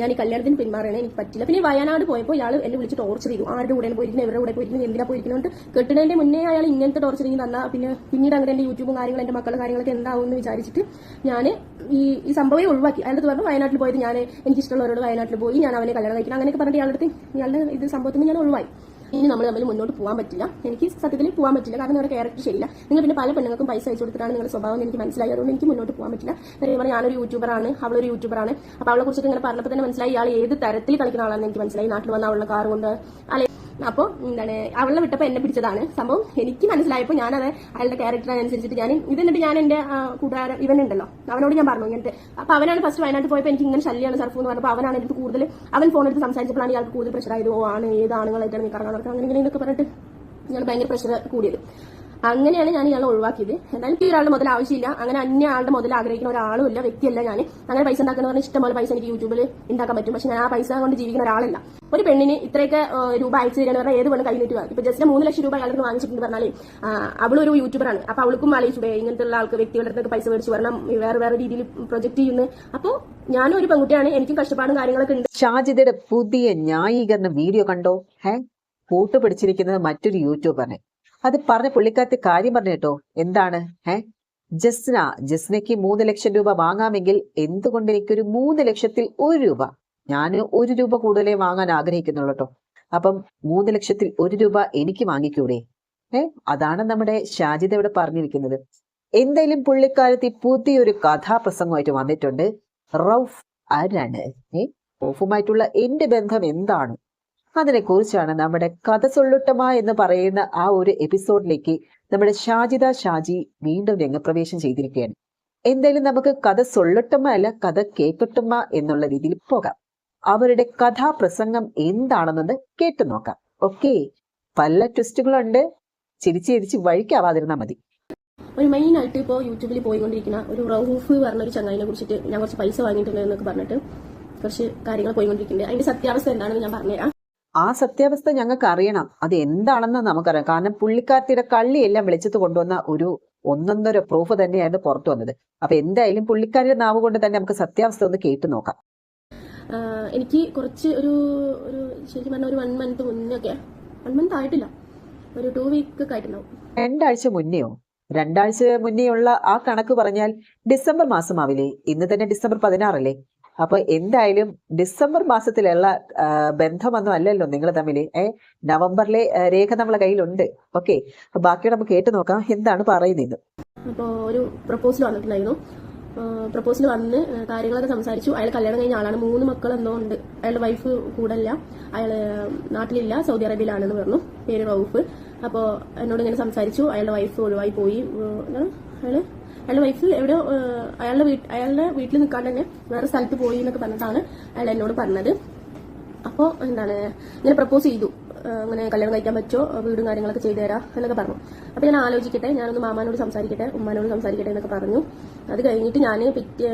ഞാൻ ഈ കല്യാണത്തിന് പിന്മാറണേ എനിക്ക് പറ്റില്ല. പിന്നെ വയനാട് പോയപ്പോൾ ഇയാൾ എന്നെ വിളിച്ച് ടോർച്ചർ ചെയ്തു. ആരുടെ കൂടെ പോയിരിക്കുന്നത് ഇവരുടെ കൂടെ പോയിരിക്കുന്നത് എന്തിനാ പോയിരിക്കുന്നത് കെട്ടുന്നതിന്റെ മുന്നേ അയാൾ ഇങ്ങനത്തെ ടോർച്ചർ ചെയ്ത് തന്നാൽ പിന്നെ പിന്നീട് അങ്ങനെ എന്റെ യൂട്യൂബും കാര്യങ്ങളും എന്റെ മക്കളുടെ കാര്യങ്ങളൊക്കെ എന്താവും എന്ന് വിചാരിച്ചിട്ട് ഞാൻ ഈ ഈ സംഭവം ഒഴിവാക്കി. അയാളത് പറഞ്ഞു വയനാട്ടിൽ പോയത് ഞാൻ എനിക്ക് ഇഷ്ടമുള്ളവരോട് വയനാട്ടിൽ പോയി ഞാൻ അവനെ കല്യാണം കഴിക്കണം. അങ്ങനെയൊക്കെ പറഞ്ഞിട്ട് ഇയാളുടെ ഇയാളുടെ ഇത് സംഭവത്തിന് ഞാൻ ഒഴിവായി. ഇനി നമ്മൾ തമ്മിൽ മുന്നോട്ട് പോകാൻ പറ്റില്ല. എനിക്ക് സത്യത്തിൽ പോകാൻ പറ്റില്ല. കാരണം നിങ്ങളുടെ ക്യാരക്ടർ ശരിയില്ല. നിങ്ങൾ പിന്നെ പല പെണ്ണുങ്ങൾക്കും പൈസ അയച്ചു കൊടുത്തിട്ടാണ് നിങ്ങളുടെ സ്വഭാവം എനിക്ക് മനസ്സിലായി അതുകൊണ്ട് എനിക്ക് മുന്നോട്ട് പോകാൻ പറ്റില്ല. പറഞ്ഞാൽ ഞാനൊരു യൂട്യൂബറാണ് അവളൊരു യൂട്യൂബറാണ് അപ്പോൾ അവളെ കുറിച്ച് ഇങ്ങനെ പറഞ്ഞപ്പോൾ തന്നെ മനസ്സിലായി. ഇയാൾ ഏത് തരത്തിൽ കളിക്കുന്ന ആളാണെന്ന് എനിക്ക് മനസ്സിലായി. നാട്ടിൽ വന്ന അവളുടെ കാർ കൊണ്ട്. അല്ലെ അപ്പോൾ എന്താണ് അവളെ വിട്ടപ്പോൾ എന്നെ പിടിച്ചതാണ്. സംഭവം എനിക്ക് മനസ്സിലായപ്പോൾ ഞാനത് അയാളുടെ ക്യാരക്ടറിനനുസരിച്ചിട്ട് ഞാൻ ഇത് എന്നിട്ട് ഞാൻ എന്റെ ആ, കൂട്ടുകാരൻ ഇവനുണ്ടല്ലോ അവനോട് ഞാൻ പറഞ്ഞു ഇങ്ങനത്തെ. അപ്പോൾ അവനാണ് ഫസ്റ്റ് വയനാട്ടിൽ പോയപ്പോൾ എനിക്ക് ഇങ്ങനെ ശല്യമാണ് സർഫ് എന്ന് പറഞ്ഞപ്പോൾ അവനാണ് എനിക്ക് കൂടുതൽ അവൻ ഫോൺ എടുത്ത് സംസാരിച്ചപ്പോഴാണ് ഇയാൾക്ക് കൂടുതൽ പ്രഷർ ഓ ആണ് ഏത് ആണുങ്ങളായിട്ടാണ് നീ കറങ്ങാൻ നടക്കുന്നത്? അങ്ങനെ ഇങ്ങനെ പറഞ്ഞിട്ട് ഞാൻ ഭയങ്കര പ്രഷർ കൂടിയത്. അങ്ങനെയാണ് ഞാൻ ഇയാളെ ഒഴിവാക്കിയത്. എന്തായാലും ഈ ഒരാളുടെ മുതൽ ആവശ്യമില്ല. അങ്ങനെ അന്യ ആളുടെ മുതൽ ആഗ്രഹിക്കുന്ന ഒരാളും ഇല്ല വ്യക്തിയല്ല ഞാൻ അങ്ങനെ പൈസ ഉണ്ടാക്കുന്ന പറഞ്ഞാൽ ഇഷ്ടംപോലെ പൈസ എനിക്ക് യൂട്യൂബിൽ ഉണ്ടാക്കാൻ പറ്റും. പക്ഷെ ഞാൻ ആ പൈസ കൊണ്ട് ജീവിക്കുന്ന ഒരാളല്ല. ഒരു പെണ്ണിന് ഇത്രയൊക്കെ രൂപ അയച്ചു തരാന്ന് പറഞ്ഞാൽ ഏത് പെണ്ണ് കഴിഞ്ഞിട്ട് ഇപ്പൊ ജസ്റ്റ് മൂന്ന് ലക്ഷം രൂപ അയാൾക്ക് വാങ്ങിച്ചിട്ടുണ്ട് പറഞ്ഞാൽ അവളൊരു യൂട്യൂബറാണ് അപ്പൊ അവൾക്കും ആലോചിച്ചൂടെ ഇങ്ങനത്തെ ഉള്ള ആൾക്ക് വ്യക്തികളുടെ അടുത്തൊക്കെ പൈസ മേടിച്ചു. വരണം വേറെ വേറെ രീതിയിൽ പ്രൊജക്ട് ചെയ്യുന്നു. അപ്പോൾ ഞാനും ഒരു പെൺകുട്ടിയാണ്. എനിക്കും കഷ്ടപ്പാടും കാര്യങ്ങളൊക്കെ ഉണ്ട്. ഷാജിദയുടെ പുതിയ ന്യായീകരണ വീഡിയോ കണ്ടോ? ഹേ? കൂട്ടുപിടിച്ചിരിക്കുന്നത് മറ്റൊരു യൂട്യൂബറിനെ അത് പറഞ്ഞ പുള്ളിക്കാരത്തെ കാര്യം പറഞ്ഞു കേട്ടോ. എന്താണ്? ഏ? ജസ്ന. ജസ്നയ്ക്ക് മൂന്ന് ലക്ഷം രൂപ വാങ്ങാമെങ്കിൽ എന്തുകൊണ്ട് എനിക്കൊരു മൂന്ന് ലക്ഷത്തിൽ ഒരു രൂപ? ഞാൻ ഒരു രൂപ കൂടുതലേ വാങ്ങാൻ ആഗ്രഹിക്കുന്നുള്ളൂ കേട്ടോ. അപ്പം മൂന്ന് ലക്ഷത്തിൽ ഒരു രൂപ എനിക്ക് വാങ്ങിക്കൂടെ? ഏ? അതാണ് നമ്മുടെ ഷാജിദ ഇവിടെ പറഞ്ഞിരിക്കുന്നത്. എന്തായാലും പുള്ളിക്കാരത്തി പുതിയൊരു കഥാപ്രസംഗമായിട്ട് വന്നിട്ടുണ്ട്. റൌഫ് ആരാണ് ഏ? റൌഫുമായിട്ടുള്ള എന്റെ ബന്ധം എന്താണ്? അതിനെക്കുറിച്ചാണ് നമ്മുടെ കഥ സൊല്ലുട്ടമ എന്ന് പറയുന്ന ആ ഒരു എപ്പിസോഡിലേക്ക് നമ്മുടെ ഷാജിദ ഷാജി വീണ്ടും രംഗപ്രവേശം ചെയ്തിരിക്കുകയാണ്. എന്തായാലും നമുക്ക് കഥ സൊള്ളുട്ടമ അല്ല കഥ കേക്കട്ടുമ്മ എന്നുള്ള രീതിയിൽ പോകാം. അവരുടെ കഥാപ്രസംഗം എന്താണെന്നത് കേട്ടു നോക്കാം. ഓക്കെ പല ട്വിസ്റ്റുകളുണ്ട്. ചിരിച്ച് ചിരിച്ച് വഴിക്കാവാതിരുന്നാൽ മതി. ഒരു മെയിൻ ആയിട്ട് ഇപ്പോൾ യൂട്യൂബിൽ പോയിക്കൊണ്ടിരിക്കുന്ന ഒരു റൌഫ് പറഞ്ഞ ഒരു ചങ്ങായിനെ കുറിച്ചിട്ട് ഞാൻ കുറച്ച് പൈസ വാങ്ങിയിട്ടുണ്ട് എന്നൊക്കെ പറഞ്ഞിട്ട് കുറച്ച് കാര്യങ്ങൾ പോയിക്കൊണ്ടിരിക്കുന്നുണ്ട്. അതിന്റെ സത്യാവസ്ഥ എന്താണെന്ന് ഞാൻ പറഞ്ഞുതരാം. ആ സത്യാവസ്ഥ ഞങ്ങൾക്ക് അറിയണം. അത് എന്താണെന്ന് നമുക്കറിയാം. കാരണം പുള്ളിക്കാർത്തിയുടെ കള്ളിയെല്ലാം വെളിച്ചത്ത് കൊണ്ടുവന്ന ഒരു ഒന്നൊന്നര പ്രൂഫ് തന്നെയാണ് പുറത്തു വന്നത്. അപ്പൊ എന്തായാലും പുള്ളിക്കാരുടെ നാവ് കൊണ്ട് തന്നെ നമുക്ക് സത്യാവസ്ഥ ഒന്ന് കേട്ടു നോക്കാം. എനിക്ക് കുറച്ച് ഒരു ഒരു ശരിക്കും പറഞ്ഞ ഒരു വൺ മന്ത് മുന്നേ ഒക്കെ വൺ മന്ത് ആയിട്ടില്ല. ഒരു ടു വീക്ക് ഒക്കെ ആയിട്ടുണ്ടാവും. രണ്ടാഴ്ച മുന്നെയോ? രണ്ടാഴ്ച മുന്നേയുള്ള ആ കണക്ക് പറഞ്ഞാൽ ഡിസംബർ മാസമാവില്ലേ? ഇന്ന് തന്നെ ഡിസംബർ പതിനാറല്ലേ? അപ്പൊ എന്തായാലും ഡിസംബർ മാസത്തിലുള്ള ബന്ധമൊന്നും അല്ലല്ലോ നിങ്ങൾ തമ്മിൽ നവംബറിലെ രേഖ നമ്മളെ കയ്യിലുണ്ട്. ഓക്കെ. ബാക്കി നമുക്ക് കേട്ടു നോക്കാം. എന്താണ് പറയുന്നത്? അപ്പോൾ ഒരു പ്രപ്പോസൽ വന്നിട്ടുണ്ടായിരുന്നു. പ്രപ്പോസൽ വന്ന് കാര്യങ്ങളൊക്കെ സംസാരിച്ചു. അയാൾ കല്യാണം കഴിഞ്ഞ ആളാണ്. മൂന്ന് മക്കൾ എന്തോ ഉണ്ട്. അയാളുടെ വൈഫ് കൂടല്ല. അയാൾ നാട്ടിലില്ല. സൗദി അറേബ്യയിലാണെന്ന് പറഞ്ഞു. പേര് റൌഫ്. അപ്പോൾ എന്നോട് ഇങ്ങനെ സംസാരിച്ചു. അയാളുടെ വൈഫ് ഒഴിവായി പോയി. അയാൾ അയാളുടെ വൈഫ് എവിടെ അയാളുടെ അയാളുടെ വീട്ടിൽ നിൽക്കാണ്ട് തന്നെ വേറെ സ്ഥലത്ത് പോയി എന്നൊക്കെ പറഞ്ഞിട്ടാണ് അയാൾ എന്നോട് പറഞ്ഞത്. അപ്പോ എന്താണ് ഞാൻ പ്രപ്പോസ് ചെയ്തു. അങ്ങനെ കല്യാണം കഴിക്കാൻ പറ്റുമോ? വീടും കാര്യങ്ങളൊക്കെ ചെയ്തു തരാം എന്നൊക്കെ പറഞ്ഞു. അപ്പോൾ ഞാൻ ആലോചിക്കട്ടെ ഞാനൊന്ന് മാമാനോട് സംസാരിക്കട്ടെ ഉമ്മാനോട് സംസാരിക്കട്ടെ എന്നൊക്കെ പറഞ്ഞു. അത് കഴിഞ്ഞിട്ട് ഞാൻ പിറ്റേ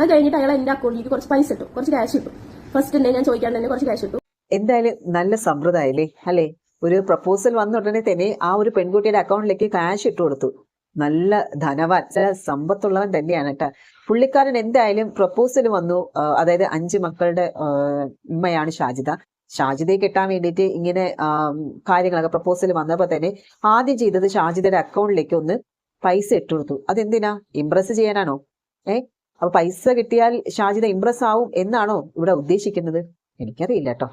അത് കഴിഞ്ഞിട്ട് അയാൾ എന്റെ അക്കൗണ്ടിലേക്ക് കുറച്ച് പൈസ ഇട്ടു. കുറച്ച് ക്യാഷ് ഇട്ടു. ഫസ്റ്റ് തന്നെ ഞാൻ ചോദിക്കാൻ തന്നെ കുറച്ച് ക്യാഷ് ഇട്ടു. എന്തായാലും നല്ല സമ്പ്രദായല്ലേ? അല്ലേ? ഒരു പ്രപ്പോസൽ വന്ന ഉടനെ തന്നെ ആ ഒരു പെൺകുട്ടിയുടെ അക്കൗണ്ടിലേക്ക് ക്യാഷ് ഇട്ടു കൊടുത്തു. നല്ല ധനവാൻ സമ്പത്തുള്ളവൻ തന്നെയാണ് കേട്ടോ. പുള്ളിക്കാരൻ എന്തായാലും പ്രപ്പോസൽ വന്നു. അതായത് അഞ്ച് മക്കളുടെ ഉമ്മയാണ് ഷാജിദ. ഷാജിദയെ കിട്ടാൻ വേണ്ടിയിട്ട് ഇങ്ങനെ കാര്യങ്ങളൊക്കെ പ്രപ്പോസൽ വന്നപ്പോൾ തന്നെ ആദ്യം ചെയ്തത് ഷാജിദയുടെ അക്കൗണ്ടിലേക്ക് ഒന്ന് പൈസ ഇട്ടു കൊടുത്തു. അതെന്തിനാ? ഇംപ്രസ് ചെയ്യാനാണോ? ഏ? അപ്പൊ പൈസ കിട്ടിയാൽ ഷാജിദ ഇംപ്രസ് ആവും എന്നാണോ ഇവിടെ ഉദ്ദേശിക്കുന്നത്? എനിക്കറിയില്ല കേട്ടോ.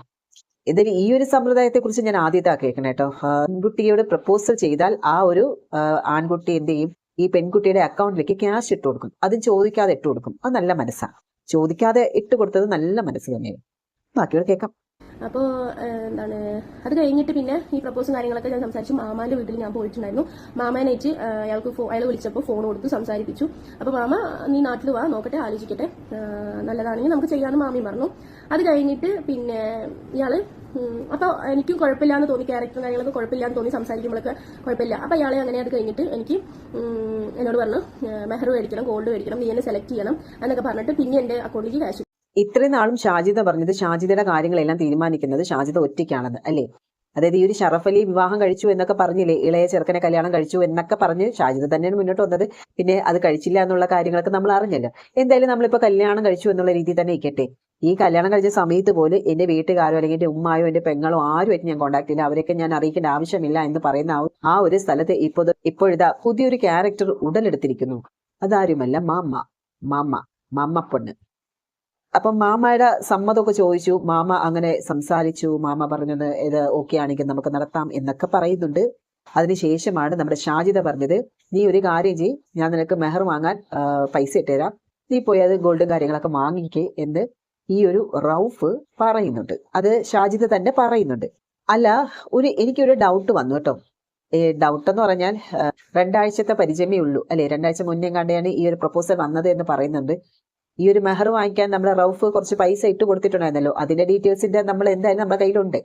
എന്തായാലും ഈ ഒരു സമ്പ്രദായത്തെ കുറിച്ച് ഞാൻ ആദ്യത്തെ കേൾക്കണം കേട്ടോ പെൺകുട്ടിയോട് പ്രപ്പോസൽ ചെയ്താൽ ആ ഒരു ആൺകുട്ടി എന്ത് ചെയ്യും ഈ പെൺകുട്ടിയുടെ അക്കൗണ്ടിലേക്ക് ക്യാഷ് ഇട്ട് കൊടുക്കും. അത് ചോദിക്കാതെ ഇട്ട് കൊടുക്കും. അത് നല്ല മനസ്സാണ് ചോദിക്കാതെ ഇട്ട് കൊടുത്തത് നല്ല മനസ്സ് തന്നെയാണ് ബാക്കിയോട് കേൾക്കാം. അപ്പോൾ എന്താണ് അത് കഴിഞ്ഞിട്ട് പിന്നെ ഈ പ്രപ്പോസും കാര്യങ്ങളൊക്കെ ഞാൻ സംസാരിച്ചു. മാമാന്റെ വീട്ടിൽ ഞാൻ പോയിട്ടുണ്ടായിരുന്നു. മാമാനായിട്ട് അയാൾക്ക് അയാൾ വിളിച്ചപ്പോൾ ഫോൺ കൊടുത്ത് സംസാരിപ്പിച്ചു. അപ്പോൾ മാമ നീ നാട്ടിൽ വാ നോക്കട്ടെ ആലോചിക്കട്ടെ. നല്ലതാണെങ്കിൽ നമുക്ക് ചെയ്യാമെന്ന് മാമി പറഞ്ഞു. അത് കഴിഞ്ഞിട്ട് പിന്നെ ഇയാൾ അപ്പോൾ എനിക്കും കുഴപ്പമില്ലാന്ന് തോന്നി ക്യാരക്ടർ കാര്യങ്ങളൊക്കെ കുഴപ്പമില്ലാന്ന് തോന്നി സംസാരിക്കുമ്പോഴൊക്കെ കുഴപ്പമില്ല. അപ്പോൾ ഇയാളെ അങ്ങനെ അത് കഴിഞ്ഞിട്ട് എനിക്ക് എന്നോട് പറഞ്ഞു മെഹർ മേടിക്കണം ഗോൾഡ് മേടിക്കണം നീ എന്നെ സെലക്ട് ചെയ്യണം എന്നൊക്കെ പറഞ്ഞിട്ട് പിന്നെ എന്റെ അക്കൗണ്ടിലേക്ക് ക്യാഷ് ഇത്രയും നാളും ഷാജിദ പറഞ്ഞത് ഷാജിദയുടെ കാര്യങ്ങളെല്ലാം തീരുമാനിക്കുന്നത് ഷാജിദ ഒറ്റയ്ക്കാണെന്ന് അല്ലേ? അതായത് ഈ ഒരു ഷറഫ് അലി വിവാഹം കഴിച്ചു എന്നൊക്കെ പറഞ്ഞില്ലേ ഇളയ ചെറുക്കനെ കല്യാണം കഴിച്ചു എന്നൊക്കെ പറഞ്ഞ് ഷാജിദ തന്നെയാണ് മുന്നോട്ട് വന്നത്. പിന്നെ അത് കഴിച്ചില്ല എന്നുള്ള കാര്യങ്ങളൊക്കെ നമ്മൾ അറിഞ്ഞല്ലോ. എന്തായാലും നമ്മളിപ്പോ കല്യാണം കഴിച്ചു എന്നുള്ള രീതിയിൽ തന്നെ ഇരിക്കട്ടെ. ഈ കല്യാണം കഴിച്ച സമയത്ത് പോലും എന്റെ വീട്ടുകാരോ അല്ലെങ്കിൽ എന്റെ ഉമ്മായോ എന്റെ പെങ്ങളോ ആരുമായിട്ട് ഞാൻ കോൺടാക്ട് ഇല്ല അവരൊക്കെ ഞാൻ അറിയിക്കേണ്ട ആവശ്യമില്ല എന്ന് പറയുന്ന ആ- ആ ഒരു സ്ഥലത്ത് ഇപ്പോൾ ഇപ്പോഴിതാ പുതിയൊരു ക്യാരക്ടർ ഉടലെടുത്തിരിക്കുന്നു. അതാരുമല്ല മാമ്മ മാമ്മ മാമ്മ പൊണ്ണ് അപ്പം മാമയുടെ സമ്മതമൊക്കെ ചോദിച്ചു. മാമ അങ്ങനെ സംസാരിച്ചു. മാമ പറഞ്ഞത് ഇത് ഓക്കെ ആണെങ്കിൽ നമുക്ക് നടത്താം എന്നൊക്കെ പറയുന്നുണ്ട്. അതിനുശേഷമാണ് നമ്മുടെ ഷാജിത പറഞ്ഞത് നീ ഒരു കാര്യം ചെയ് ഞാൻ നിനക്ക് മെഹർ വാങ്ങാൻ പൈസ ഇട്ടുതരാം. നീ പോയി അത് ഗോൾഡും കാര്യങ്ങളൊക്കെ വാങ്ങിക്കേ എന്ന് ഈ ഒരു റൌഫ് പറയുന്നുണ്ട്. അത് ഷാജിദ് തന്നെ പറയുന്നുണ്ട്. അല്ല ഒരു എനിക്കൊരു ഡൗട്ട് വന്നു കേട്ടോ. ഡൗട്ട് എന്ന് പറഞ്ഞാൽ രണ്ടാഴ്ചത്തെ പരിചയമേ ഉള്ളൂ. അല്ലെ? രണ്ടാഴ്ച മുന്നേ കണ്ടെയാണ് ഈ ഒരു പ്രപ്പോസൽ വന്നത് എന്ന് പറയുന്നുണ്ട്. ഈ ഒരു മെഹർ വാങ്ങിക്കാൻ നമ്മുടെ റൌഫ് കുറച്ച് പൈസ ഇട്ട് കൊടുത്തിട്ടുണ്ടായിരുന്നല്ലോ. അതിന്റെ ഡീറ്റെയിൽസിന്റെ നമ്മൾ എന്തായാലും നമ്മുടെ കയ്യിലുണ്ട്.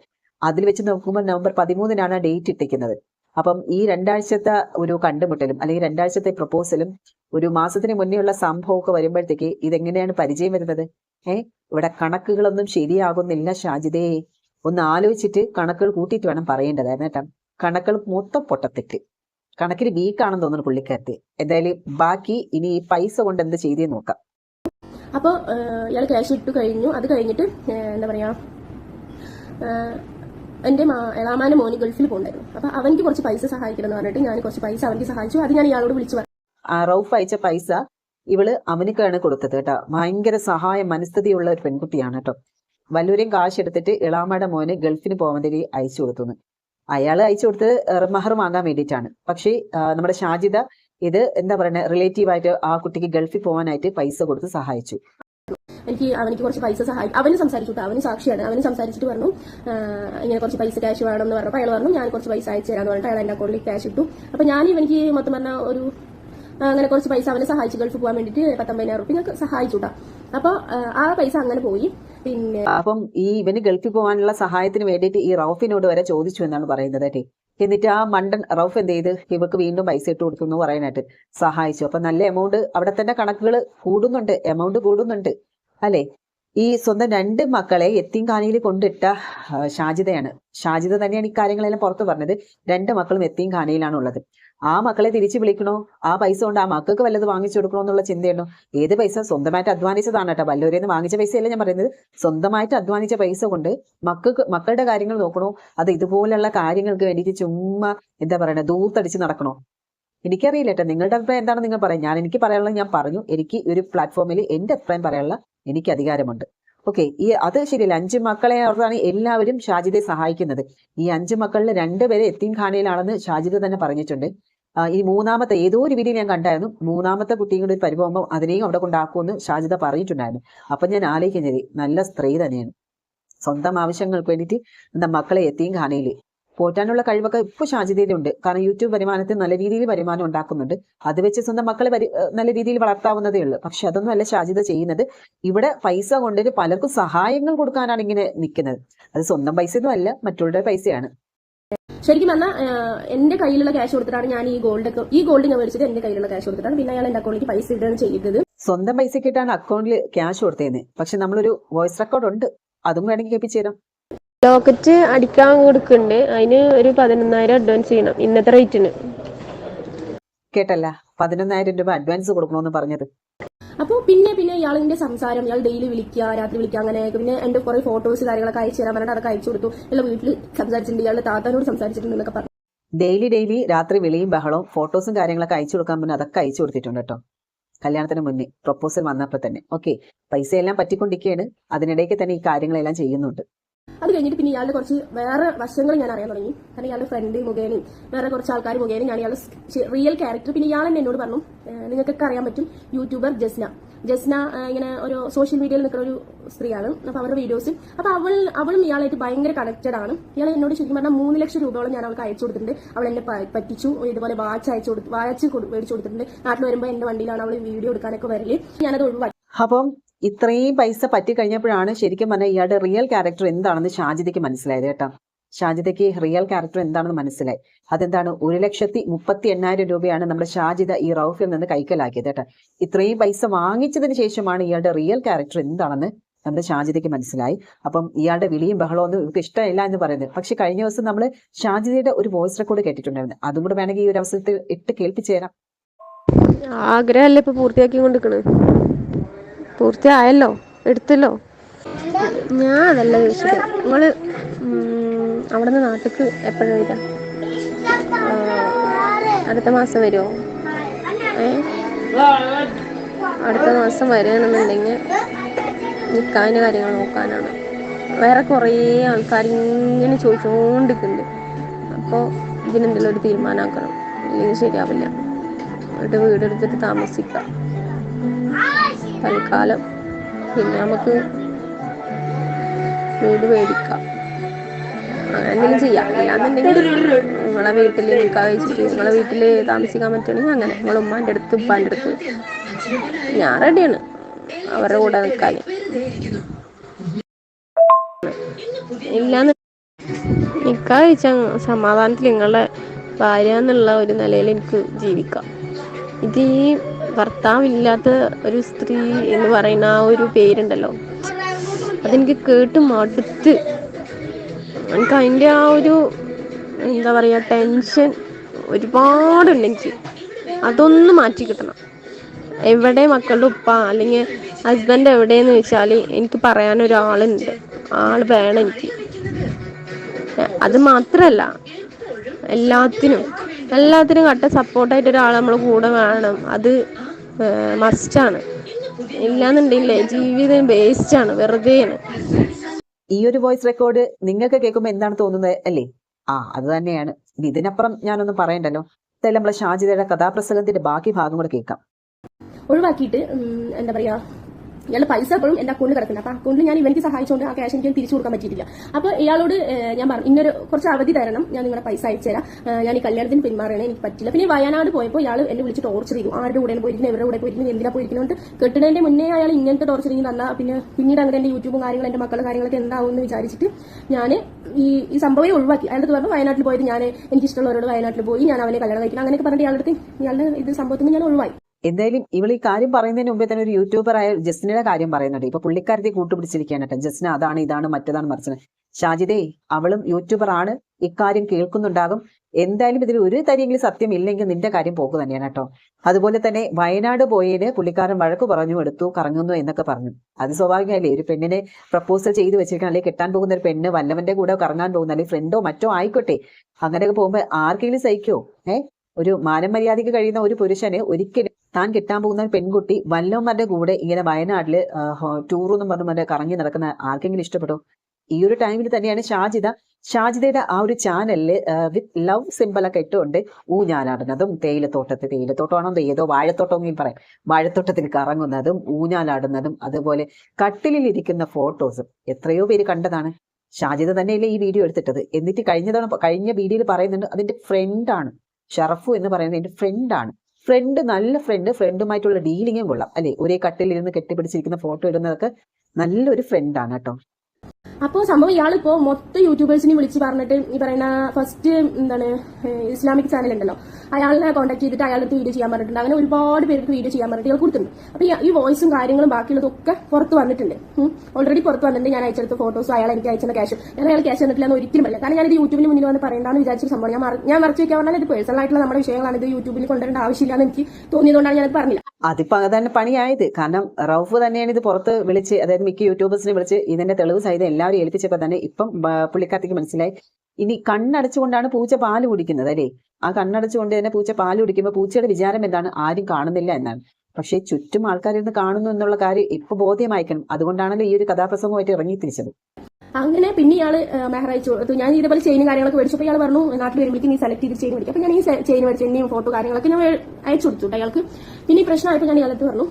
അതിൽ വെച്ച് നോക്കുമ്പോൾ നവംബർ പതിമൂന്നിനാണ് ഡേറ്റ് ഇട്ടിരിക്കുന്നത് അപ്പം ഈ രണ്ടാഴ്ചത്തെ ഒരു കണ്ടുമുട്ടലും അല്ലെങ്കിൽ രണ്ടാഴ്ചത്തെ പ്രപ്പോസലും ഒരു മാസത്തിന് മുന്നേ ഉള്ള സംഭവമൊക്കെ വരുമ്പോഴത്തേക്ക് ഇതെങ്ങനെയാണ് പരിചയം വരുന്നത്? ഏ ഇവിടെ കണക്കുകളൊന്നും ശരിയാകുന്നില്ല ഷാജിദേ. ഒന്ന് ആലോചിച്ചിട്ട് കണക്കുകൾ കൂട്ടിയിട്ട് വേണം പറയേണ്ടതായിരുന്നു കേട്ടോ. കണക്കുകൾ മൊത്തം പൊട്ടത്തെറ്റ് കണക്കിന് വീക്കാണെന്ന് തോന്നുന്നു പുള്ളിക്കാരത്തി. എന്തായാലും ബാക്കി ഇനി ഈ പൈസ കൊണ്ട് എന്ത് ചെയ്തേ നോക്കാം. അപ്പോൾ ഇയാൾ ക്യാഷ് ഇട്ടു കഴിഞ്ഞു. അത് കഴിഞ്ഞിട്ട് എന്താ പറയാ എന്റെ എന്റെ മോനി എളാമാന്റെ മോന് ഗൾഫിൽ പോകണ്ടായിരുന്നു അപ്പോൾ അവനിക്ക് കുറച്ച് പൈസ സഹായിക്കണം എന്ന് പറഞ്ഞിട്ട് ഞാൻ കുറച്ച് പൈസ അവനിക്ക് സഹായിച്ചു. അത് ഞാൻ ഇയാളോട് വിളിച്ചു പറഞ്ഞു. റൌഫ് അയച്ച പൈസ ഇവൾ അവനിക്കാണ് കൊടുത്തത് കേട്ടോ. ഭയങ്കര സഹായ മനസ്ഥിതിയുള്ള ഒരു പെൺകുട്ടിയാണ് കേട്ടോ. വല്ലൂരെയും കാശ് എടുത്തിട്ട് ഇളാമയുടെ മോന് ഗൾഫിന് വേണ്ടി അയച്ചു കൊടുത്തു അയാൾ അയച്ചു കൊടുത്തത് മഹർ വാങ്ങാൻ വേണ്ടിയിട്ടാണ്. പക്ഷേ നമ്മുടെ ഷാജിദ ഇത് എന്താ പറയുക റിലേറ്റീവ് ആയിട്ട് ആ കുട്ടിക്ക് ഗൾഫിൽ പോകാനായിട്ട് പൈസ കൊടുത്ത് സഹായിച്ചു. എനിക്ക് അവനിക്ക് കുറച്ച് പൈസ സഹായിക്കും അവന് സംസാരിച്ചു അവന് സാക്ഷിയാണ്. അവന് സംസാരിച്ചിട്ട് പറഞ്ഞു ഇങ്ങനെ കുറച്ച് പൈസ ക്യാഷ് വേണം എന്ന് പറഞ്ഞപ്പോൾ അയാൾ പറഞ്ഞു ഞാൻ കുറച്ച് പൈസ അയച്ചു തരാന്ന് പറഞ്ഞിട്ട് അയാൾ എന്റെ അക്കൗണ്ടിൽ ക്യാഷ് ഇട്ടു. അപ്പോൾ ഞാൻ ഇവനിക്ക് മൊത്തം പറഞ്ഞ ഒരു അങ്ങനെ കുറച്ച് പൈസ അവനെ സഹായിച്ചു ഗൾഫ് പോകാൻ വേണ്ടിട്ട് പത്തൊമ്പതിനായിരം റുപ്യ ഞങ്ങൾക്ക് സഹായിച്ചു അപ്പൊ അപ്പോൾ ആ പൈസ അങ്ങനെ പോയി. പിന്നെ അപ്പം ഈ ഇവന് ഗൾഫിൽ പോകാനുള്ള സഹായത്തിന് വേണ്ടിയിട്ട് ഈ റൌഫിനോട് വരെ ചോദിച്ചു എന്നാണ് പറയുന്നത് കേട്ടെ. എന്നിട്ട് ആ മണ്ടൻ റൌഫ് എന്ത് ചെയ്ത്? ഇവക്ക് വീണ്ടും പൈസ ഇട്ട് കൊടുത്തു എന്ന് പറയാനായിട്ട് സഹായിച്ചു. അപ്പൊ നല്ല എമൗണ്ട് അവിടെ തന്നെ കണക്കുകൾ കൂടുന്നുണ്ട്. എമൗണ്ട് കൂടുന്നുണ്ട്. അല്ലെ? ഈ സ്വന്തം രണ്ട് മക്കളെ എത്തീംഖാനയിൽ കൊണ്ടിട്ട ഷാജിതയാണ് ഷാജിത തന്നെയാണ് ഈ കാര്യങ്ങളെല്ലാം പുറത്തു പറഞ്ഞത്. രണ്ട് മക്കളും എത്തിങ്കാനയിലാണ് ഉള്ളത് ആ മക്കളെ തിരിച്ചു വിളിക്കണോ? ആ പൈസ കൊണ്ട് ആ മക്കൾക്ക് വല്ലത് വാങ്ങിച്ചു കൊടുക്കണോ എന്നുള്ള ചിന്തയുണ്ടോ? ഏത് പൈസ സ്വന്തമായിട്ട് അധ്വാനിച്ചതാണ് കേട്ടോ. വല്ലവരെ നിന്ന് വാങ്ങിച്ച പൈസയല്ല ഞാൻ പറയുന്നത്? സ്വന്തമായിട്ട് അധ്വാനിച്ച പൈസ കൊണ്ട് മക്കൾക്ക് മക്കളുടെ കാര്യങ്ങൾ നോക്കണോ? അത് ഇതുപോലുള്ള കാര്യങ്ങൾക്ക് വേണ്ടിയിട്ട് ചുമ്മാ എന്താ പറയണേ ദൂർത്തടിച്ച് നടക്കണോ? എനിക്കറിയില്ല കേട്ടോ. നിങ്ങളുടെ അഭിപ്രായം എന്താണ് നിങ്ങൾ പറയാം ഞാൻ എനിക്ക് പറയാനുള്ളത് ഞാൻ പറഞ്ഞു. എനിക്ക് ഒരു പ്ലാറ്റ്ഫോമിൽ എന്റെ അഭിപ്രായം പറയാനുള്ള എനിക്ക് അധികാരമുണ്ട്. ഓക്കെ ഈ അത് ശരിയല്ല. അഞ്ച് മക്കളെ ഓർത്താണ് എല്ലാവരും ഷാജിദെ സഹായിക്കുന്നത്. ഈ അഞ്ച് മക്കളിൽ രണ്ടുപേരെ എത്തീം ഖാനയിലാണെന്ന് ഷാജിദ് തന്നെ പറഞ്ഞിട്ടുണ്ട്. ഈ മൂന്നാമത്തെ ഏതോ ഒരു വീഡിയോ ഞാൻ കണ്ടായിരുന്നു മൂന്നാമത്തെ കുട്ടിയും കൂടി പരിഭവം അതിനെയും അവിടെ കൊണ്ടാക്കുമെന്ന് ഷാജിത പറഞ്ഞിട്ടുണ്ടായിരുന്നു. അപ്പൊ ഞാൻ ആലോചിക്കുന്നത് നല്ല സ്ത്രീ തന്നെയാണ്. സ്വന്തം ആവശ്യങ്ങൾക്ക് വേണ്ടിയിട്ട് എന്താ മക്കളെ എത്തിയും ഖാനയിൽ പോറ്റാനുള്ള കഴിവൊക്കെ ഇപ്പോൾ ഷാജിതയിലുണ്ട്. കാരണം യൂട്യൂബ് വരുമാനത്തിൽ നല്ല രീതിയിൽ വരുമാനം ഉണ്ടാക്കുന്നുണ്ട്. അത് വെച്ച് സ്വന്തം മക്കളെ നല്ല രീതിയിൽ വളർത്താവുന്നതേ ഉള്ളൂ. പക്ഷെ അതൊന്നും അല്ല ഷാജിത ചെയ്യുന്നത്. ഇവിടെ പൈസ കൊണ്ടിട്ട് പലർക്കും സഹായങ്ങൾ കൊടുക്കാനാണ് ഇങ്ങനെ നിൽക്കുന്നത്. അത് സ്വന്തം പൈസ ഒന്നും അല്ല മറ്റുള്ളവരുടെ പൈസയാണ്. ശരിക്കും പറഞ്ഞാൽ എന്റെ കയ്യിലുള്ള ക്യാഷ് കൊടുത്തിട്ടാണ് ഞാൻ ഈ ഗോൾഡ് ഒക്കെ ഈ ഗോൾഡ് ഞാൻ മേടിച്ചത് എന്റെ കയ്യിലുള്ള ക്യാഷ് കൊടുത്തിട്ടാണ്. പിന്നെ അയാൾ എന്റെ അക്കൗണ്ടിലേക്ക് പൈസ ഇടുകയാണ് ചെയ്തത്. സ്വന്തം പൈസ പൈസക്കിട്ടാണ് അക്കൗണ്ടിൽ ക്യാഷ് കൊടുത്തേന്ന് പക്ഷെ നമ്മളൊരു വോയിസ് റെക്കോർഡ് ഉണ്ട്. അതും വേണമെങ്കിൽ കേൾപ്പിച്ചു തരാം. ലോക്കറ്റ് അടിക്കാൻ കൊടുക്കുന്നുണ്ട്. അതിന് ഒരു പതിനൊന്നായിരം അഡ്വാൻസ് ചെയ്യണം. ഇന്നത്തെ റേറ്റിന് കേട്ടല്ല പതിനൊന്നായിരം രൂപ അഡ്വാൻസ് കൊടുക്കണമെന്ന് പറഞ്ഞത്. അപ്പോൾ പിന്നെ പിന്നെ ഇയാളിന്റെ സംസാരം ഇയാൾ ഡെയിലി വിളിക്കുക രാത്രി വിളിക്കുക അങ്ങനെ പിന്നെ എന്റെ കുറെ ഫോട്ടോസ് കാര്യങ്ങളൊക്കെ അയച്ചു തരാൻ പറഞ്ഞിട്ട് അതൊക്കെ അയച്ചു കൊടുത്തു. ഇയാൾ വീട്ടിൽ സംസാരിച്ചിട്ടുണ്ട് ഇയാളുടെ താത്താനോട് സംസാരിച്ചിട്ടുണ്ട് എന്നൊക്കെ പറഞ്ഞു. ഡെയിലി ഡെയിലി രാത്രി വിളിയും ബഹളവും ഫോട്ടോസും കാര്യങ്ങളൊക്കെ അയച്ചു കൊടുക്കാൻ പിന്നെ അതൊക്കെ അയച്ചു കൊടുത്തിട്ടുണ്ട് കേട്ടോ. കല്യാണത്തിന് മുന്നേ പ്രപ്പോസൽ വന്നപ്പോൾ തന്നെ. ഓക്കെ പൈസയെല്ലാം പറ്റിക്കൊണ്ടിരിക്കുകയാണ്. അതിനിടയ്ക്ക് തന്നെ ഈ കാര്യങ്ങളെല്ലാം ചെയ്യുന്നുണ്ട്. അത് കഴിഞ്ഞിട്ട് പിന്നെ ഇയാളുടെ കുറച്ച് വേറെ വശങ്ങൾ ഞാൻ അറിയാൻ തുടങ്ങി. കാരണം ഇയാളുടെ ഫ്രണ്ട് മുഖേനയും വേറെ കുറച്ച് ആൾക്കാർ മുഖേനയും ഞാൻ ഇയാളുടെ റിയൽ ക്യാരക്ടർ പിന്നെ ഇയാൾ തന്നെ എന്നോട് പറഞ്ഞു. നിങ്ങൾക്കൊക്കെ അറിയാൻ പറ്റും യൂട്യൂബർ ജസ്ന. ജസ്ന ഇങ്ങനെ ഒരു സോഷ്യൽ മീഡിയയിൽ നിൽക്കുന്ന ഒരു സ്ത്രീയാണ്. അപ്പൊ അവരുടെ വീഡിയോസ് അപ്പൊ അവൾ അവളും ഇയാളായിട്ട് ഭയങ്കര കണക്റ്റഡ് ആണ്. ഇയാൾ എന്നോട് ശരിക്കും പറഞ്ഞാൽ മൂന്ന് ലക്ഷം രൂപയോളം ഞാൻ അവൾക്ക് അയച്ചു കൊടുത്തിട്ടുണ്ട്. അവൾ എന്നെ പറ്റിച്ചു. ഇതുപോലെ വാച്ച് അയച്ചു കൊടുത്ത് വാച്ച് മേടിച്ചു കൊടുത്തിട്ടുണ്ട്. നാട്ടിൽ വരുമ്പോൾ എന്റെ വണ്ടിയിലാണ് അവൾ വീഡിയോ എടുക്കാനൊക്കെ വരൽ. ഞാനത് ഒഴിവാക്കി. അപ്പം ഇത്രയും പൈസ പറ്റിക്കഴിഞ്ഞപ്പോഴാണ് ശരിക്കും പറഞ്ഞാൽ ഇയാളുടെ റിയൽ ക്യാരക്ടർ എന്താണെന്ന് ഷാജിതയ്ക്ക് മനസ്സിലായത് കേട്ടോ. ഷാജിതയ്ക്ക് റിയൽ ക്യാരക്ടർ എന്താണെന്ന് മനസ്സിലായി. അതെന്താണ്? ഒരു ലക്ഷത്തി മുപ്പത്തി എണ്ണായിരം രൂപയാണ് നമ്മുടെ ഷാജിത ഈ റൌഫിൽ നിന്ന് കൈക്കലാക്കിയത് കേട്ടോ. ഇത്രയും പൈസ വാങ്ങിച്ചതിന് ശേഷമാണ് ഇയാളുടെ റിയൽ ക്യാരക്ടർ എന്താണെന്ന് നമ്മുടെ ഷാജിതയ്ക്ക് മനസ്സിലായി. അപ്പം ഇയാളുടെ വിളിയും ബഹളവും ഒന്നും ഇവർക്ക് ഇഷ്ടമില്ല എന്ന് പറയുന്നത്. പക്ഷെ കഴിഞ്ഞ ദിവസം നമ്മൾ ഷാജിതയുടെ ഒരു വോയിസ് റെക്കോർഡ് കേട്ടിട്ടുണ്ടായിരുന്നു. അതും കൂടെ വേണമെങ്കിൽ ഈ ഒരു അവസരത്തിൽ ഇട്ട് കേൾപ്പിച്ചു തരാം. ആഗ്രഹമല്ലേ ഇപ്പൊ പൂർത്തിയാക്കി കൊണ്ടിരിക്കണ് പൂർത്തിയായല്ലോ? എടുത്തല്ലോ? ഞാൻ അതല്ല ചോദിച്ചത് നിങ്ങൾ അവിടുന്ന് നാട്ടിക്ക് എപ്പോഴും വരിക? അടുത്ത മാസം വരുമോ ഏ? അടുത്ത മാസം വരികയാണെന്നുണ്ടെങ്കിൽ നിൽക്കാന്റെ കാര്യങ്ങൾ നോക്കാനാണ്. വേറെ കുറേ ആൾക്കാർ ഇങ്ങനെ ചോദിച്ചുകൊണ്ടിരിക്കുന്നുണ്ട് അപ്പോൾ ഇതിനെന്തെങ്കിലും ഒരു തീരുമാനമാക്കണം ഇല്ലെങ്കിൽ ശരിയാവില്ല. എന്നിട്ട് വീടെടുത്തിട്ട് താമസിക്കാം. തൽക്കാലം. പിന്നെ നമുക്ക് വീട് മേടിക്കാം. അങ്ങനെ ചെയ്യാം. അല്ലാന്നുണ്ടെങ്കിൽ നിങ്ങളെ വീട്ടിൽ നിൽക്കാൻ വെച്ചിട്ട് നിങ്ങളെ വീട്ടിൽ താമസിക്കാൻ പറ്റുകയാണെങ്കിൽ അങ്ങനെ. നിങ്ങളെ ഉമ്മാന്റെ അടുത്ത് ഉപ്പാന്റെ അടുത്ത്. ഞാൻ റെഡിയാണ്. അവരുടെ കൂടെ നിൽക്കാൻ. ഇല്ലാന്ന് നിൽക്കാൻ വെച്ചാൽ സമാധാനത്തിൽ നിങ്ങളുടെ ഭാര്യ എന്നുള്ള ഒരു നിലയിൽ എനിക്ക് ജീവിക്കാം. ഇത് ഈ ഭർത്താവില്ലാത്ത ഒരു സ്ത്രീ എന്ന് പറയുന്ന ആ ഒരു പേരുണ്ടല്ലോ. അതെനിക്ക് കേട്ട് മടുത്ത്. എനിക്ക് അതിന്റെ ആ ഒരു എന്താ പറയുക ടെൻഷൻ ഒരുപാടുണ്ട് എനിക്ക്. അതൊന്ന് മാറ്റി കിട്ടണം. എവിടെ മക്കളുടെ ഉപ്പ അല്ലെങ്കിൽ ഹസ്ബൻഡ് എവിടെയെന്ന് വെച്ചാൽ എനിക്ക് പറയാൻ ഒരാളുണ്ട്. ആൾ വേണം എനിക്ക്. അത് മാത്രമല്ല എല്ലാത്തിനും എല്ലാത്തിനും കട്ട സപ്പോർട്ടായിട്ട് ഒരാൾ നമ്മൾ കൂടെ വേണം. അത് മസ്റ്റാണ് ഇല്ലാന്നുണ്ടെങ്കിൽ ജീവിതം വേസ്റ്റാണ് വെറുതെ ഈ ഒരു വോയിസ് റെക്കോർഡ് നിങ്ങൾക്ക് കേൾക്കുമ്പോൾ എന്താണ് തോന്നുന്നത് അല്ലേ? ആ അത് തന്നെയാണ്. ഇതിനപ്പുറം ഞാനൊന്നും പറയണ്ടല്ലോ. എന്തായാലും നമ്മളെ ഷാജിദയുടെ കഥാപ്രസംഗത്തിന്റെ ബാക്കി ഭാഗം കൂടെ കേൾക്കാം. ഒഴിവാക്കിയിട്ട് എന്താ പറയാ ഇയാളുടെ പൈസ എപ്പോഴും എന്റെ അക്കൗണ്ടിൽ കിടക്കുന്നത് അപ്പൊ അക്കൗണ്ടിൽ ഞാൻ ഇവനിക്ക് സഹായിച്ചുകൊണ്ട് ആ ക്യാഷ് എനിക്ക് തിരിച്ചു കൊടുക്കാൻ പറ്റിയിട്ടില്ല. അപ്പൊ ഇയാളോട് ഞാൻ പറഞ്ഞു ഇന്നൊരു കുറച്ച് അവധി തരണം. ഞാൻ നിങ്ങളുടെ പൈസ അയച്ചുതരാം ഞാൻ ഈ കല്യാണത്തിന് പിന്മാറണേ എനിക്ക് പറ്റില്ല. പിന്നെ വയനാട് പോയപ്പോൾ ഇയാൾ എന്നെ വിളിച്ച് ടോർച്ചർ ചെയ്തു. ആരുടെ കൂടെ പോയിരിക്കുന്നത്? ഇവരുടെ കൂടെ പോയിരിക്കുന്നത്? എന്തിനാ പോയിരിക്കുന്നുണ്ട് കെട്ടുന്നതിന്റെ മുന്നേ അയാൾ ഇങ്ങനത്തെ ടോർച്ചർ ചെയ്ത് തന്ന പിന്നെ പിന്നീട് അങ്ങനെ എന്റെ യൂട്യൂബും കാര്യങ്ങളും എന്റെ മക്കളുടെ കാര്യങ്ങളൊക്കെ എന്താവും എന്ന് വിചാരിച്ചിട്ട് ഞാൻ ഈ ഈ സംഭവം ഒഴിവാക്കി. അയാളുടെ അടുത്ത് പറഞ്ഞു വയനാട്ടിൽ പോയത് ഞാൻ എനിക്ക് ഇഷ്ടമുള്ളവരോട് വയനാട്ടിൽ പോയി. ഞാൻ അവനെ കല്യാണം കഴിക്കണം. അങ്ങനെയൊക്കെ പറഞ്ഞിട്ട് ഇയാളുടെ ഇയാളുടെ ഇത് സംഭവത്തിൽ ഞാൻ ഒഴിവായി. എന്തായാലും ഇവൾ ഈ കാര്യം പറയുന്നതിന് മുമ്പേ തന്നെ ഒരു യൂട്യൂബറായ ആയ ജസ്റ്റിനയുടെ കാര്യം പറയുന്നുണ്ട്. ഇപ്പൊ പുള്ളിക്കാരത്തെ കൂട്ടുപിടിച്ചിരിക്കുകയാണ് കേട്ടോ. ജസ്ന അതാണ് ഇതാണ് മറ്റതാണ് മറിച്ചത്. ഷാജിദേ അവളും യൂട്യൂബർ ആണ്. ഇക്കാര്യം കേൾക്കുന്നുണ്ടാകും. എന്തായാലും ഇതിൽ ഒരു തരിയെങ്കിലും സത്യം ഇല്ലെങ്കിൽ നിന്റെ കാര്യം പോക്ക് തന്നെയാണ് കേട്ടോ. അതുപോലെ തന്നെ വയനാട് പോയതിന് പുള്ളിക്കാരൻ വഴക്ക് പറഞ്ഞു എടുത്തു കറങ്ങുന്നു എന്നൊക്കെ പറഞ്ഞു. അത് സ്വാഭാവികമല്ലേ? ഒരു പെണ്ണിനെ പ്രപ്പോസൽ ചെയ്ത് വെച്ചിരിക്കണം. അല്ലെങ്കിൽ കെട്ടാൻ പോകുന്ന ഒരു പെണ്ണ് വല്ലവന്റെ കൂടെ കറങ്ങാൻ പോകുന്ന അല്ലെങ്കിൽ ഫ്രണ്ടോ മറ്റോ ആയിക്കോട്ടെ. അങ്ങനെയൊക്കെ പോകുമ്പോൾ ആർക്കെങ്കിലും സഹിക്കോ? ഏഹ് ഒരു മാനം മര്യാദയ്ക്ക് കഴിയുന്ന ഒരു പുരുഷന് ഒരിക്കലും താൻ കിട്ടാൻ പോകുന്ന പെൺകുട്ടി വല്ലവന്മാരുടെ കൂടെ ഇങ്ങനെ വയനാട്ടിൽ ടൂറെന്നും പറഞ്ഞു മറ്റേ കറങ്ങി നടക്കുന്ന ആർക്കെങ്കിലും ഇഷ്ടപ്പെട്ടോ? ഈ ഒരു ടൈമിൽ തന്നെയാണ് ഷാജിദ. ഷാജിദയുടെ ആ ഒരു ചാനലിൽ വിത്ത് ലവ് സിമ്പിൾ ഒക്കെ ഇട്ടുകൊണ്ട് ഊഞ്ഞാലാടുന്നതും തേയിലത്തോട്ടത്തിൽ തേയിലത്തോട്ടമാണോ ഏതോ വാഴത്തോട്ടമെങ്കിലും പറയാം. വാഴത്തോട്ടത്തിൽ കറങ്ങുന്നതും ഊഞ്ഞാലാടുന്നതും അതുപോലെ കട്ടിലിൽ ഇരിക്കുന്ന ഫോട്ടോസും. എത്രയോ പേര് കണ്ടതാണ്. ഷാജിദ തന്നെയല്ലേ ഈ വീഡിയോ എടുത്തിട്ടത്. എന്നിട്ട് കഴിഞ്ഞ കഴിഞ്ഞ വീഡിയോയിൽ പറയുന്നുണ്ട് അതിന്റെ ഫ്രണ്ടാണ് ഷറഫു എന്ന് പറയുന്നത് എന്റെ ഫ്രണ്ടാണ് ഫ്രണ്ട് നല്ല ഫ്രണ്ട് ഫ്രണ്ടുമായിട്ടുള്ള ഡീലിങ്ങും കൊള്ളാം. അല്ലെ? ഒരേ കട്ടിലിരുന്ന് കെട്ടിപ്പിടിച്ചിരിക്കുന്ന ഫോട്ടോ ഇടുന്നതൊക്കെ നല്ലൊരു ഫ്രണ്ടാണ് കേട്ടോ. അപ്പോൾ സംഭവം ഇയാളിപ്പോ മൊത്തം യൂട്യൂബേഴ്സിനെ വിളിച്ച് പറഞ്ഞിട്ട് ഈ പറയുന്ന ഫസ്റ്റ് എന്താണ് ഇസ്ലാമിക് ചാനൽ ഉണ്ടല്ലോ. അയാളിനെ കോൺടാക്ട് ചെയ്തിട്ട് അയാളുടെ വീഡിയോ ചെയ്യാൻ പറഞ്ഞിട്ടുണ്ട്. അങ്ങനെ ഒരുപാട് പേർക്ക് വീഡിയോ ചെയ്യാൻ പറഞ്ഞിട്ട് ഇയാൾ കൊടുത്തിട്ടുണ്ട്. അപ്പൊ ഈ- വോയിസും കാര്യങ്ങളും ബാക്കിയുള്ളതൊക്കെ പുറത്ത് വന്നിട്ടുണ്ട്. ഓൾറെഡി പുറത്ത് വന്നിട്ടുണ്ട്. ഞാൻ അയച്ചെടുത്ത ഫോട്ടോസ് അയാൾ എനിക്ക് അയച്ചത് ക്യാഷും ഞാൻ അയാൾ ക്യാഷ് തന്നിട്ടില്ല എന്ന് ഒരിക്കലും പറയില്ല. കാരണം ഞാനിത് യൂട്യൂബിന് മുന്നിൽ വന്ന് പറയേണ്ടെന്ന് വിചാരിച്ച സംഭവം ഞാൻ ഞാൻ മറച്ചു വെക്കാൻ പറഞ്ഞാൽ ഇത് പേഴ്സണൽ ആയിട്ടുള്ള നമ്മുടെ വിഷയങ്ങളാണ്. ഇത് യൂട്യൂബിൽ കൊണ്ടുവരേണ്ട ആവശ്യമില്ല എന്ന് എനിക്ക് തോന്നിയതുകൊണ്ടാണ് ഞാനത് പറഞ്ഞില്ല. അതിപ്പോ തന്നെ പണിയായത്. കാരണം റൌഫ് തന്നെയാണ് ഇത് പുറത്ത് വിളിച്ച് അതായത് മിക്ക യൂട്യൂബേഴ്സിനെ വിളിച്ച് ഇതിന്റെ തെളിവ് സഹിതം എല്ലാവരും ഏൽപ്പിച്ചപ്പോ തന്നെ ഇപ്പം പുള്ളിക്കാർത്തിക്ക് മനസ്സിലായി. ഇനി കണ്ണടച്ചുകൊണ്ടാണ് പൂച്ച പാൽ കുടിക്കുന്നത് അല്ലേ? ആ കണ്ണടച്ചുകൊണ്ട് തന്നെ പൂച്ച പാൽ കുടിക്കുമ്പോൾ പൂച്ചയുടെ വിചാരം എന്താണ്? ആരും കാണുന്നില്ല എന്നാണ്. പക്ഷേ ചുറ്റും ആൾക്കാരിന്ന് കാണുന്നു എന്നുള്ള കാര്യം ഇപ്പൊ ബോധ്യമായിക്കണം അതുകൊണ്ടാണല്ലോ ഈ ഒരു കഥാപ്രസംഗമായിട്ട് ഇറങ്ങി തിരിച്ചത്. അങ്ങനെ പിന്നെ ഇയാൾ മെഹറായിച്ചു കൊടുത്തു ഞാൻ ഇതേപോലെ ചെയിനും കാര്യങ്ങളൊക്കെ മേടിച്ചപ്പോൾ ഇയാൾ പറഞ്ഞു നാട്ടിൽ വരുമ്പോഴേക്കും നീ സെലക്ട് ചെയ്ത് ചെയിൻ മേടിക്കും. അപ്പൊ ഞാൻ ഈ ചെയിൻ മേടിച്ചു എന്നെയും ഫോട്ടോ കാര്യങ്ങളൊക്കെ ഞാൻ അയച്ചു കൊടുത്തു അയാൾക്ക് പിന്നെ ഈ പ്രശ്നമായപ്പോൾ ഞാൻ ഇയാളത്ത് പറഞ്ഞു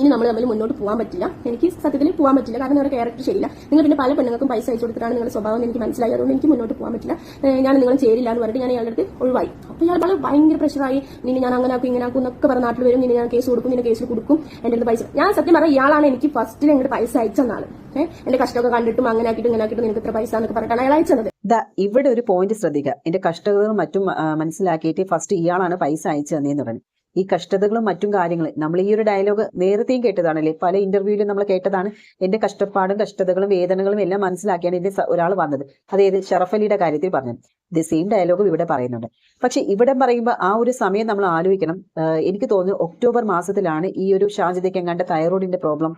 ഇനി നമ്മൾ തമ്മിൽ മുന്നോട്ട് പോകാൻ പറ്റില്ല. എനിക്ക് സത്യത്തിൽ പോകാൻ പറ്റില്ല. കാരണം നിങ്ങളുടെ ക്യാരക്ടർ ശരിയില്ല. നിങ്ങൾ പിന്നെ പല പെണ്ണുങ്ങൾക്കും പൈസ അയച്ചു കൊടുത്തിട്ടാണ് നിങ്ങളുടെ സ്വഭാവം എനിക്ക് മനസ്സിലായി. അതുകൊണ്ട് എനിക്ക് മുന്നോട്ട് പോകാൻ പറ്റില്ല. ഞാൻ നിങ്ങൾ ചേരില്ല എന്ന് പറഞ്ഞിട്ട് ഞാൻ ഇയാളുടെ അടുത്ത് ഒഴിവായി. അപ്പോൾ ഇയാൾ വളരെ ഭയങ്കര പ്രഷറായി നിന്നെ ഞാൻ അങ്ങനെ ആക്കും ഇങ്ങനെ ആക്കും എന്നൊക്കെ പറഞ്ഞ നാട്ടിൽ വരും. നിന്നെ ഞാൻ കേസ് കൊടുക്കും നിന്നെ കേസിൽ കൊടുക്കും. എന്റെ അടുത്ത് പൈസ ഞാൻ സത്യം പറയാം ഇയാളാണ് എനിക്ക് ഫസ്റ്റിൽ ഇങ്ങോട്ട് പൈസ അയച്ചെന്നാണ് ഏഹ് എന്റെ കഷ്ടമൊക്കെ കണ്ടിട്ടും അങ്ങനെ ആക്കിയിട്ടും ഇങ്ങനെ ആക്കിയിട്ടും നിനക്ക് ഇത്ര പൈസ എന്നൊക്കെ പറഞ്ഞിട്ടാണ് അയാൾ അയച്ചത് ഇവിടെ ഒരു പോയിന്റ് ശ്രദ്ധിക്കുക എന്റെ കഷ്ടതകളും മറ്റും മനസ്സിലാക്കിയിട്ട് ഫസ്റ്റ് ഇയാളാണ് പൈസ അയച്ചു തന്നേന്ന് പറഞ്ഞു. ഈ കഷ്ടതകളും മറ്റും കാര്യങ്ങൾ നമ്മൾ ഈ ഒരു ഡയലോഗ് നേരത്തെയും കേട്ടതാണല്ലേ? പല ഇന്റർവ്യൂവിലും നമ്മൾ കേട്ടതാണ്. എന്റെ കഷ്ടപ്പാടും കഷ്ടതകളും വേദനകളും എല്ലാം മനസ്സിലാക്കിയാണ് എന്റെ ഒരാൾ വന്നത്. അതായത് ഷറഫ് അലിയുടെ കാര്യത്തിൽ പറഞ്ഞത്. ഇത് സെയിം ഡയലോഗും ഇവിടെ പറയുന്നുണ്ട്. പക്ഷെ ഇവിടെ പറയുമ്പോൾ ആ ഒരു സമയം നമ്മൾ ആലോചിക്കണം. എനിക്ക് തോന്നുന്നു ഒക്ടോബർ മാസത്തിലാണ് ഈ ഒരു ഷാജിദയ്ക്ക് എങ്ങാണ്ട് തൈറോയിഡിന്റെ പ്രോബ്ലം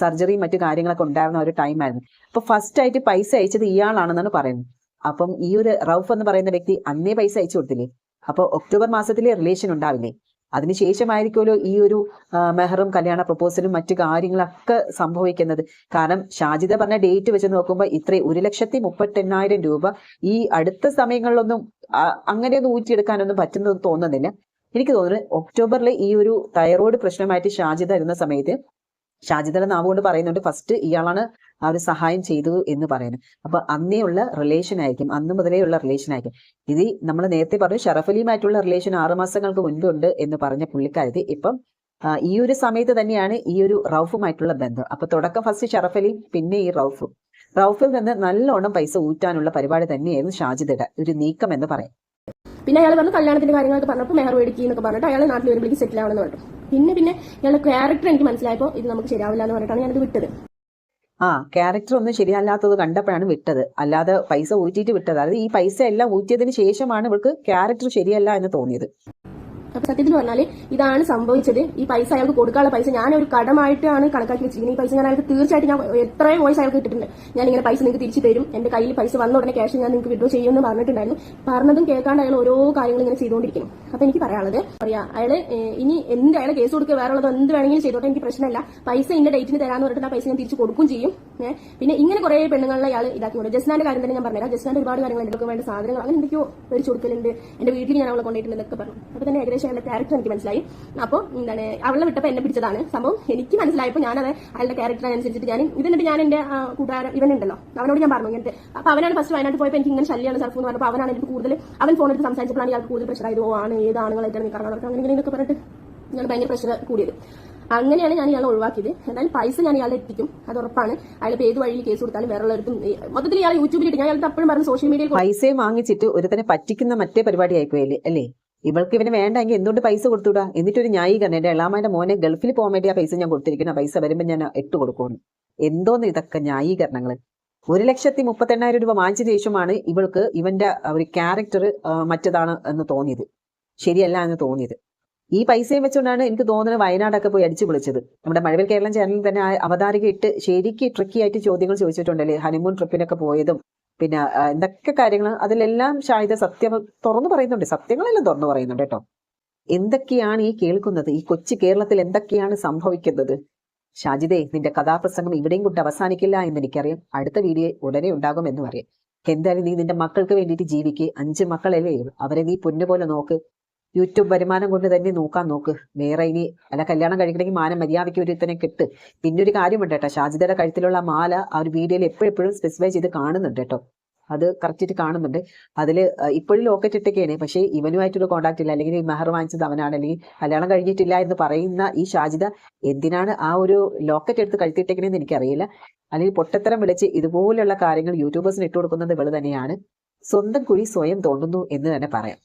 സർജറിയും മറ്റു കാര്യങ്ങളൊക്കെ ഉണ്ടായിരുന്ന ഒരു ടൈം ആയിരുന്നു. അപ്പൊ ഫസ്റ്റ് ആയിട്ട് പൈസ അയച്ചത് ഇയാളാണെന്നാണ് പറയുന്നത്. അപ്പം ഈ ഒരു റൌഫ് എന്ന് പറയുന്ന വ്യക്തി അന്നേ പൈസ അയച്ചു കൊടുത്തില്ലേ? അപ്പോൾ ഒക്ടോബർ മാസത്തിലെ റിലേഷൻ ഉണ്ടാവില്ലേ? അതിനുശേഷമായിരിക്കുമല്ലോ ഈ ഒരു മെഹറും കല്യാണ പ്രപ്പോസലും മറ്റു കാര്യങ്ങളൊക്കെ സംഭവിക്കുന്നത്. കാരണം ഷാജിദ പറഞ്ഞ ഡേറ്റ് വെച്ച് നോക്കുമ്പോൾ ഇത്രയും ഒരു ലക്ഷത്തി മുപ്പത്തെണ്ണായിരം രൂപ ഈ അടുത്ത സമയങ്ങളിലൊന്നും അങ്ങനെയൊന്നും ഊറ്റിയെടുക്കാനൊന്നും പറ്റുന്നത് തോന്നുന്നില്ല. എനിക്ക് തോന്നുന്നു ഒക്ടോബറിൽ ഈ ഒരു തൈറോയ്ഡ് പ്രശ്നമായിട്ട് ഷാജിദ ഇരുന്ന സമയത്ത് ഷാജിദയുടെ നാവ് കൊണ്ട് പറയുന്നുണ്ട് ഫസ്റ്റ് ഇയാളാണ് ആ ഒരു സഹായം ചെയ്തു എന്ന് പറയുന്നത്. അപ്പൊ അന്നേ ഉള്ള റിലേഷൻ ആയിരിക്കും അന്ന് മുതലേ ഉള്ള റിലേഷൻ ആയിരിക്കും. ഇത് നമ്മൾ നേരത്തെ പറഞ്ഞു ഷറഫലിയുമായിട്ടുള്ള റിലേഷൻ ആറുമാസങ്ങൾക്ക് മുൻപുണ്ട് എന്ന് പറഞ്ഞ പുള്ളിക്കാരത്തി ഇപ്പം ഈ ഒരു സമയത്ത് തന്നെയാണ് ഈ ഒരു റൌഫുമായിട്ടുള്ള ബന്ധം. അപ്പൊ തുടക്കം ഫസ്റ്റ് ഷറഫലി പിന്നെ ഈ റൌഫും. റൌഫിൽ നിന്ന് നല്ലോണം പൈസ ഊറ്റാനുള്ള പരിപാടി തന്നെയായിരുന്നു ഷാജിദയുടെ ഒരു നീക്കം എന്ന് പറയാം. പിന്നെ അയാൾ പറഞ്ഞു കല്യാണത്തിന്റെ കാര്യങ്ങളൊക്കെ പറഞ്ഞപ്പോൾ മെഹർ മേടിക്കുന്നൊക്കെ പറഞ്ഞിട്ട് അയാൾ നാട്ടിൽ വരുമ്പോഴേക്ക് സെറ്റിൽ ആവണമെന്ന് പറഞ്ഞു. പിന്നെ പിന്നെ ഇയാളുടെ ക്യാരക്ടർ എനിക്ക് മനസ്സിലായപ്പോൾ ഇത് നമുക്ക് ശരിയാവില്ല എന്ന് പറഞ്ഞിട്ടാണ് ഞാനത് വിട്ടത്. ആ ക്യാരക്ടർ ഒന്നും ശരിയല്ലാത്തത് കണ്ടപ്പോഴാണ് വിട്ടത്. അല്ലാതെ പൈസ ഊറ്റിയിട്ട് വിട്ടത്. അതായത് ഈ പൈസ എല്ലാം ഊറ്റിയതിന് ശേഷമാണ് ഇവൾക്ക് ക്യാരക്ടർ ശരിയല്ല എന്ന് തോന്നിയത്. അപ്പൊ സത്യത്തിൽ പറഞ്ഞാൽ ഇതാണ് സംഭവിച്ചത്. ഈ പൈസ അയാൾക്ക് കൊടുക്കാനുള്ള പൈസ. ഞാൻ ഒരു കടമായിട്ടാണ് കണക്കാക്കി വെച്ചിരിക്കുന്നത്. ഈ പൈസ ഞാൻ അയാൾക്ക് തീർച്ചയായിട്ടും ഞാൻ എത്രയും വോയിസ് അയാൾക്ക് ഇട്ടിട്ടുണ്ട് ഞാൻ ഇങ്ങനെ പൈസ നിങ്ങൾക്ക് തിരിച്ചു തരും. എന്റെ കയ്യിൽ പൈസ വന്ന ഉടനെ ക്യാഷ് ഞാൻ നിങ്ങൾക്ക് വിഡ്രോ ചെയ്യുമെന്ന് പറഞ്ഞിട്ടുണ്ടായിരുന്നു. പറഞ്ഞതും കേൾക്കാണ്ട് അയാൾ ഓരോ കാര്യങ്ങൾ ഇങ്ങനെ ചെയ്തുകൊണ്ടിരിക്കുന്നു. അപ്പൊ എനിക്ക് പറയാനുള്ളത് പറയാ അയാൾ ഇനി എന്ത് അയാളെ കേസ് കൊടുക്കുക വേറെ ഉള്ളത് എന്ത് വേണമെങ്കിലും ചെയ്തോട്ടെ എനിക്ക് പ്രശ്നമല്ല. പൈസ ഇന്ന ഡേറ്റിന് തരാന്ന് പറഞ്ഞിട്ട് ആ പൈസ ഞാൻ തിരിച്ചു കൊടുക്കും ചെയ്യും. പിന്നെ ഇങ്ങനെ കുറെ പെണ്ണുങ്ങളെ അയാൾ ഇതാക്കി കൊടുക്കും ജസ്നാന്റെ കാര്യം തന്നെ ഞാൻ പറഞ്ഞുതരാം. ജസ്നാന്റെ ഒരുപാട് കാര്യങ്ങൾ എന്തൊക്കെ വേണ്ട സാധനങ്ങൾ അങ്ങനെ എന്തൊക്കെയോ മേടിച്ചു കൊടുക്കലുണ്ട്. എന്റെ വീട്ടിൽ ഞാൻ അവളെ കൊണ്ടുപോയിട്ടുണ്ട് എന്നൊക്കെ പറഞ്ഞു. അപ്പൊ തന്നെ ഏകദേശം അയാളുടെ ക്യാരക്ടർ എനിക്ക് മനസ്സിലായി. അപ്പോൾ എന്താണ് അവളെ വിട്ടപ്പോൾ എന്നെ പിടിച്ചതാണ്. സംഭവം എനിക്ക് മനസ്സിലായപ്പോൾ ഞാനത് അയാളുടെ ക്യാരക്ടർ അനുസരിച്ചിട്ട് ഞാൻ ഇതിനിട്ട് ഞാൻ എന്റെ ആ, കൂട്ടുകാരൻ ഇവനുണ്ടല്ലോ. അവനോട് ഞാൻ പറഞ്ഞു ഇങ്ങനത്തെ. അപ്പൊ അവനാണ് ഫസ്റ്റ് വയനാട്ടിൽ പോയപ്പോൾ എനിക്ക് ഇങ്ങനെ ശല്യമാണ് സർഫ് എന്ന് പറഞ്ഞപ്പോൾ അവനാണ് എനിക്ക് കൂടുതൽ അവൻ ഫോൺ എടുത്ത് സംസാരിച്ചപ്പോഴാണ് ഇയാൾക്ക് കൂടുതൽ പ്രഷർ ആയത്. ഓ ആണ് ഏത് ആണുങ്ങളായിട്ടാണ് നീ കറങ്ങാൻ അങ്ങനെ ഇങ്ങനെയൊക്കെ പറഞ്ഞിട്ട് ഞാൻ ഭയങ്കര പ്രഷർ കൂടിയത്. അങ്ങനെയാണ് ഞാൻ ഇയാളെ ഒഴിവാക്കിയത്. എന്നാലും പൈസ ഞാൻ ഇയാളെ എത്തിക്കും. അത് ഉറപ്പാണ്. അയാൾ ഏത് വഴിയിൽ കേസ് കൊടുത്താലും വേറെ ഉള്ളവർക്കും മൊത്തത്തിൽ ഇയാൾ യൂട്യൂബിലിട്ട് ഞാൻ അപ്പോഴും പറഞ്ഞു സോഷ്യൽ മീഡിയയിൽ പൈസയും വാങ്ങിച്ചിട്ട് ഒരുത്തനെ പറ്റിക്കുന്ന മറ്റേ പരിപാടി ആയിപ്പോയില്ലേ അല്ലേ? ഇവൾക്ക് ഇവന് വേണ്ടെങ്കിൽ എന്തുകൊണ്ട് പൈസ കൊടുത്തുവിടാ എന്നിട്ടൊരു ന്യായീകരണം. എന്റെ എളാമാന്റെ മോനെ ഗൾഫിൽ പോകാൻ വേണ്ടി ആ പൈസ ഞാൻ കൊടുത്തിരിക്കണം ആ പൈസ വരുമ്പോൾ ഞാൻ ഇട്ട് കൊടുക്കുമെന്ന്. എന്തോന്ന് ഇതൊക്കെ ന്യായീകരണങ്ങൾ ഒരു ലക്ഷത്തി മുപ്പത്തെണ്ണായിരം രൂപ വാങ്ങിച്ച ശേഷമാണ് ഇവൾക്ക് ഇവന്റെ ഒരു ക്യാരക്ടർ മറ്റതാണ് എന്ന് തോന്നിയത്. ശരിയല്ല എന്ന് തോന്നിയത്. ഈ പൈസയും വെച്ചുകൊണ്ടാണ് എനിക്ക് തോന്നുന്നത് വയനാടൊക്കെ പോയി അടിച്ചു വിളിച്ചത് നമ്മുടെ മഴവിൽ കേരളം ചാനലിൽ തന്നെ അവതാരിക ഇട്ട് ശരിക്ക് ട്രിക്കി ആയിട്ട് ചോദ്യങ്ങൾ ചോദിച്ചിട്ടുണ്ടല്ലേ? ഹണിമൂൺ ട്രിപ്പിനൊക്കെ പോയതും. പിന്നെ എന്തൊക്കെ കാര്യങ്ങൾ അതിലെല്ലാം ഷാഹിദ സത്യം തുറന്നു പറയുന്നുണ്ട്. സത്യങ്ങളെല്ലാം തുറന്നു പറയുന്നുണ്ട് കേട്ടോ. എന്തൊക്കെയാണ് ഈ കേൾക്കുന്നത്? ഈ കൊച്ചു കേരളത്തിൽ എന്തൊക്കെയാണ് സംഭവിക്കുന്നത്? ഷാജിദേ നിന്റെ കഥാപ്രസംഗം ഇവിടെയും കൊണ്ട് അവസാനിക്കില്ല എന്ന് എനിക്കറിയാം. അടുത്ത വീഡിയോ ഉടനെ ഉണ്ടാകും എന്ന് പറയാം. എന്തായാലും നീ നിന്റെ മക്കൾക്ക് വേണ്ടിയിട്ട് ജീവിക്ക്. അഞ്ച് മക്കളല്ലേ. അവരെ നീ പൊന്നുപോലെ നോക്ക്. യൂട്യൂബ് വരുമാനം കൊണ്ട് തന്നെ നോക്കാൻ നോക്ക്. വേറെ ഇനി അല്ല കല്യാണം കഴിക്കണമെങ്കിൽ മാന മര്യാദയ്ക്ക് ഒരു ഇത്തനെ കിട്ട്. പിന്നെ ഒരു കാര്യമുണ്ട് കേട്ടോ ഷാജിദയുടെ കഴുത്തിലുള്ള മാല ആ ഒരു വീഡിയോയിൽ എപ്പോഴെപ്പോഴും സ്പെസിഫൈ ചെയ്ത് കാണുന്നുണ്ട് കേട്ടോ. അത് കറക്റ്റ് കാണുന്നുണ്ട്. അതിൽ ഇപ്പോഴും ലോക്കറ്റ് ഇട്ടൊക്കെയാണ് പക്ഷേ ഇവനുമായിട്ടൊരു കോണ്ടാക്ട് ഇല്ല. അല്ലെങ്കിൽ മെഹർ വാങ്ങിച്ചത് അവനാണ്. അല്ലെങ്കിൽ കല്യാണം കഴിഞ്ഞിട്ടില്ല എന്ന് പറയുന്ന ഈ ഷാജിദ എന്തിനാണ് ആ ഒരു ലോക്കറ്റ് എടുത്ത് കഴുത്തിട്ടേക്കണെന്ന് എനിക്കറിയില്ല. അല്ലെങ്കിൽ പൊട്ടത്തരം വിളിച്ച് ഇതുപോലെയുള്ള കാര്യങ്ങൾ യൂട്യൂബേഴ്സിന് ഇട്ടുകൊടുക്കുന്നത് ഇവൾ തന്നെയാണ്. സ്വന്തം കുഴി സ്വയം തോന്നുന്നു എന്ന് തന്നെ പറയാം.